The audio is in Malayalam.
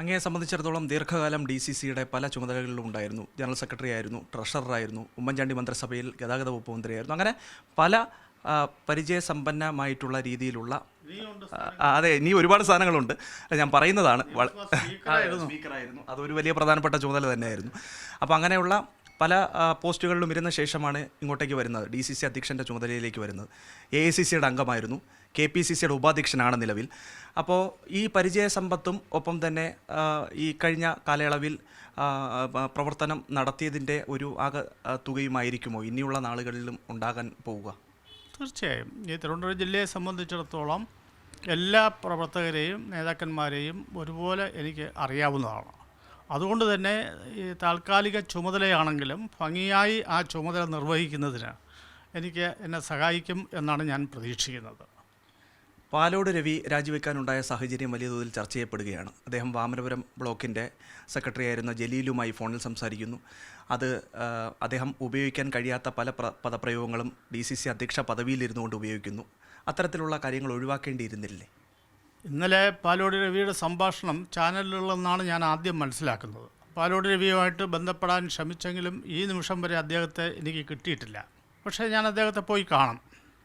അങ്ങയെ സംബന്ധിച്ചിടത്തോളം ദീർഘകാലം ഡി സി സിയുടെ പല ചുമതലകളിലും ഉണ്ടായിരുന്നു. ജനറൽ സെക്രട്ടറി ആയിരുന്നു ട്രഷററായിരുന്നു ഉമ്മൻചാണ്ടി മന്ത്രിസഭയിൽ ഗതാഗത വകുപ്പ് മന്ത്രിയായിരുന്നു. അങ്ങനെ പല പരിചയസമ്പന്നമായിട്ടുള്ള രീതിയിലുള്ള അതെ ഇനി ഒരുപാട് സാധനങ്ങളുണ്ട്. ഞാൻ പറയുന്നതാണ്. അതൊരു വലിയ പ്രധാനപ്പെട്ട ചുമതല തന്നെയായിരുന്നു. അപ്പോൾ അങ്ങനെയുള്ള പല പോസ്റ്റുകളിലും ഇരുന്ന ശേഷമാണ് ഇങ്ങോട്ടേക്ക് വരുന്നത്. ഡി സി സി അധ്യക്ഷന്റെ ചുമതലയിലേക്ക് വരുന്നത്. എ ഐ സി സിയുടെ അംഗമായിരുന്നു. കെ പി സി സിയുടെ ഉപാധ്യക്ഷനാണ് നിലവിൽ. അപ്പോൾ ഈ പരിചയസമ്പത്തും ഒപ്പം തന്നെ ഈ കഴിഞ്ഞ കാലയളവിൽ പ്രവർത്തനം നടത്തിയതിന്റെ ഒരു ആകെ തുകയുമായിരിക്കുമോ? ഇനിയുള്ള നാളുകളിലും ഉണ്ടാകാൻ പോവുക. തീർച്ചയായും. ഈ തിരുവനന്തപുരം ജില്ലയെ സംബന്ധിച്ചിടത്തോളം എല്ലാ പ്രവർത്തകരെയും നേതാക്കന്മാരെയും ഒരുപോലെ എനിക്ക് അറിയാവുന്നതാണ്. അതുകൊണ്ട് തന്നെ ഈ താൽക്കാലിക ചുമതലയാണെങ്കിലും ഭംഗിയായി ആ ചുമതല നിർവഹിക്കുന്നതിന് എനിക്ക് എന്നെ സഹായിക്കും എന്നാണ് ഞാൻ പ്രതീക്ഷിക്കുന്നത്. പാലോട് രവി രാജിവെക്കാനുണ്ടായ സാഹചര്യം വലിയ തോതിൽ ചർച്ച ചെയ്യപ്പെടുകയാണ്. അദ്ദേഹം വാമനപുരം ബ്ലോക്കിന്റെ സെക്രട്ടറി ആയിരുന്ന ജലീലുമായി ഫോണിൽ സംസാരിക്കുന്നു. അത് അദ്ദേഹം ഉപയോഗിക്കാൻ കഴിയാത്ത പല പ്ര പദപ്രയോഗങ്ങളും ഡി സി സി അധ്യക്ഷ പദവിയിലിരുന്നുകൊണ്ട് ഉപയോഗിക്കുന്നു. അത്തരത്തിലുള്ള കാര്യങ്ങൾ ഒഴിവാക്കേണ്ടിയിരുന്നില്ലേ? ഇന്നലെ പാലോടി രവിയുടെ സംഭാഷണം ചാനലിലുള്ളതെന്നാണ് ഞാൻ ആദ്യം മനസ്സിലാക്കുന്നത്. പാലോടി രവിയുമായിട്ട് ബന്ധപ്പെടാൻ ശ്രമിച്ചെങ്കിലും ഈ നിമിഷം വരെ അദ്ദേഹത്തെ എനിക്ക് കിട്ടിയിട്ടില്ല. പക്ഷേ ഞാൻ അദ്ദേഹത്തെ പോയി കാണും.